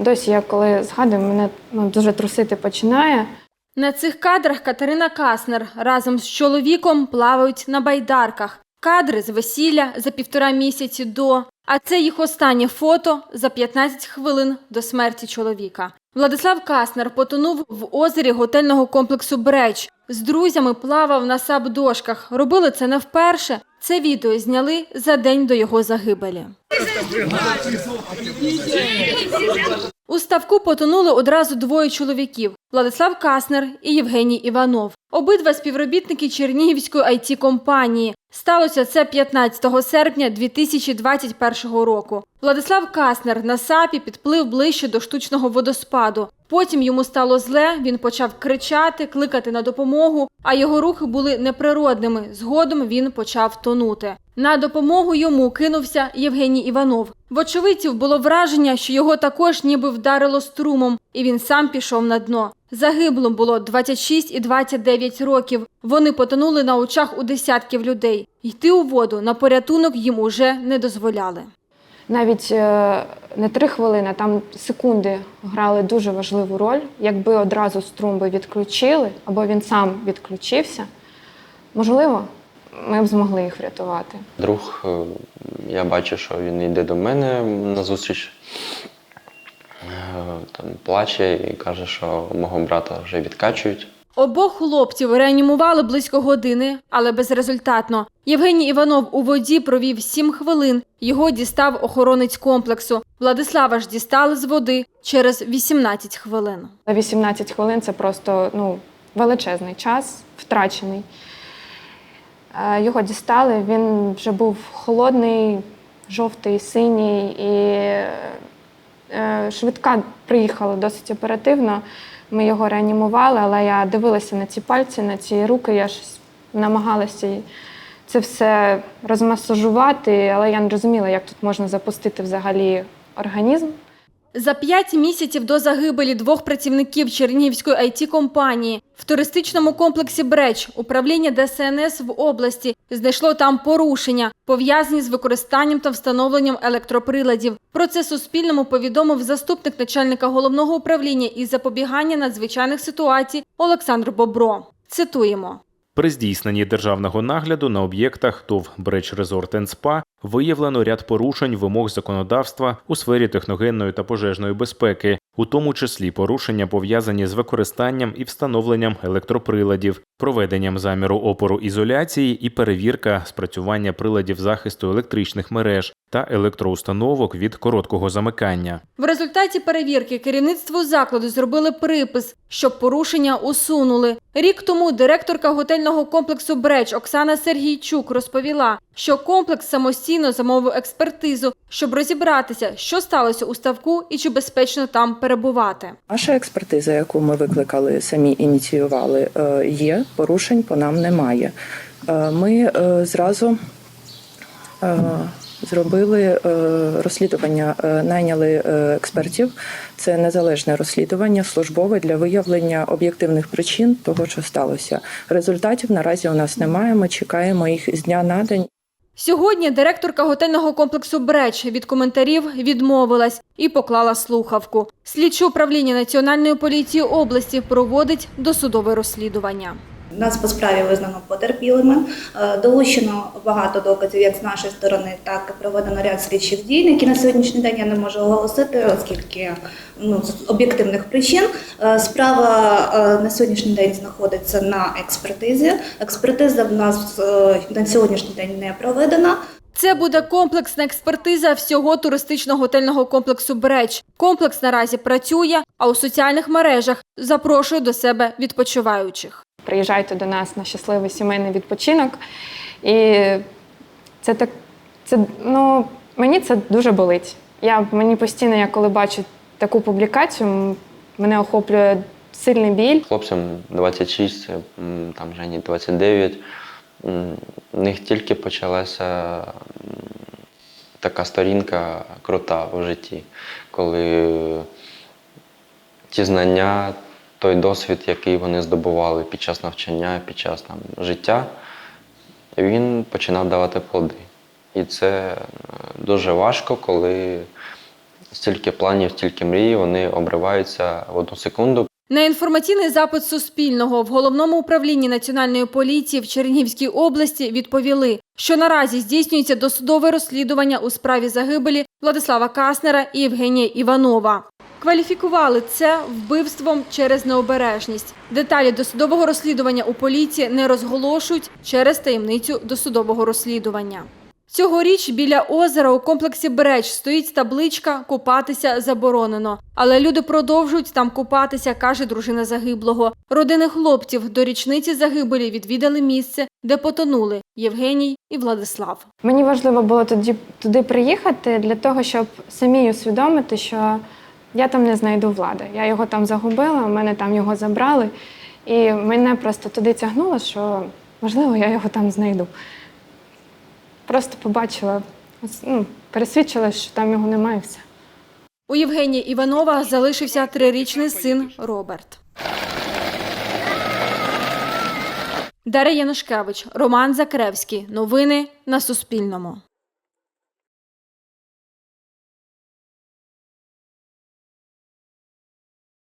досі я коли згадую, мене ну, дуже трусити починає. На цих кадрах Катерина Каснер разом з чоловіком плавають на байдарках. Кадри з весілля за півтора місяці до. А це їх останнє фото за 15 хвилин до смерті чоловіка. Владислав Каснер потонув в озері готельного комплексу Бреч. З друзями плавав на саб-дошках. Робили це не вперше. Це відео зняли за день до його загибелі. У ставку потонули одразу двоє чоловіків – Владислав Каснер і Євгеній Іванов. Обидва співробітники Чернігівської it компанії Сталося це 15 серпня 2021 року. Владислав Каснер на сапі підплив ближче до штучного водоспаду. Потім йому стало зле, він почав кричати, кликати на допомогу, а його рухи були неприродними. Згодом він почав тонути. На допомогу йому кинувся Євгеній Іванов. В очевидців було враження, що його також ніби вдарило струмом, і він сам пішов на дно. Загиблим було 26 і 29 років. Вони потонули на очах у десятків людей. Йти у воду на порятунок їм уже не дозволяли. Навіть е, не три хвилини, там секунди грали дуже важливу роль. Якби одразу струм би відключили, або він сам відключився, можливо, ми б змогли їх врятувати. Друг, е, я бачу, що він йде до мене на зустріч, Е, там плаче і каже, що мого брата вже відкачують. Обох хлопців реанімували близько години, але безрезультатно. Євгеній Іванов у воді провів 7 хвилин. Його дістав охоронець комплексу. Владислава ж дістали з води через 18 хвилин. За 18 хвилин це просто ну, величезний час, втрачений. Е, Його дістали, він вже був холодний, жовтий, синій, і швидка приїхала досить оперативно. Ми його реанімували, але я дивилася на ці пальці, на ці руки, я щось намагалася це все розмасажувати, але я не розуміла, як тут можна запустити взагалі організм. За п'ять місяців до загибелі двох працівників Чернігівської it компанії в туристичному комплексі Бреч управління ДСНС в області знайшло там порушення, пов'язані з використанням та встановленням електроприладів. Про це Суспільному повідомив заступник начальника головного управління із запобігання надзвичайних ситуацій Олександр Бобро. Цитуємо. При здійсненні державного нагляду на об'єктах ТОВ Бреч Резорт СПА виявлено ряд порушень вимог законодавства у сфері техногенної та пожежної безпеки, у тому числі порушення пов'язані з використанням і встановленням електроприладів, проведенням заміру опору ізоляції і перевірка спрацювання приладів захисту електричних мереж та електроустановок від короткого замикання. В результаті перевірки керівництву закладу зробили припис, щоб порушення усунули. Рік тому директорка готельного комплексу Бреч Оксана Сергійчук розповіла, що комплекс самостійно замовив експертизу, щоб розібратися, що сталося у ставку і чи безпечно там перебувати. Наша експертиза, яку ми викликали, самі ініціювали, е, є порушень по нам немає. Е, Ми е, зразу зробили розслідування, найняли експертів. Це незалежне розслідування, службове для виявлення об'єктивних причин того, що сталося. Результатів наразі у нас немає. Ми чекаємо їх з дня на день. Сьогодні директорка готельного комплексу Бреч від коментарів відмовилась і поклала слухавку. Слідче управління Національної поліції області проводить досудове розслідування. Нас по справі визнано потерпілими. Е, Долучено багато доказів як з нашої сторони, так і проведено ряд слідчих дій, які на сьогоднішній день я не можу оголосити, оскільки ну, з об'єктивних причин. Е, Справа е, на сьогоднішній день знаходиться на експертизі. Експертиза в нас на сьогоднішній день не проведена. Це буде комплексна експертиза всього туристичного готельного комплексу Бреч. Комплекс наразі працює, а у соціальних мережах запрошує до себе відпочиваючих. Приїжджайте до нас на щасливий сімейний відпочинок. І це так, це, ну, мені це дуже болить. Я, мені постійно, я коли бачу таку публікацію, мене охоплює сильний біль. Хлопцям 26, м, там Жені 29. У них тільки почалася така сторінка крута в житті, коли ті знання, той досвід, який вони здобували під час навчання, під час там, життя, він починав давати плоди. І це е, дуже важко, коли стільки планів, стільки мрій, вони обриваються в одну секунду. На інформаційний запит Суспільного в головному управлінні Національної поліції в Чернігівській області відповіли, що наразі здійснюється досудове розслідування у справі загибелі Владислава Каснера і Євгенія Іванова. Кваліфікували це вбивством через необережність. Деталі досудового розслідування у поліції не розголошують через таємницю досудового розслідування. Цьогоріч біля озера у комплексі Бреч стоїть табличка Купатися заборонено. Але люди продовжують там купатися, каже дружина загиблого. Родини хлопців до річниці загибелі відвідали місце, де потонули Євгеній і Владислав. Мені важливо було тоді туди приїхати для того, щоб самій усвідомити, що я там не знайду влади. Я його там загубила, мене там його забрали, і мене просто туди тягнуло, що можливо я його там знайду. Просто побачила, ну, пересвідчилась, що там його немає. і Все. У Євгенія Іванова залишився трирічний син Роберт. Дар'я Янушкевич, Роман Закревський. Новини на Суспільному.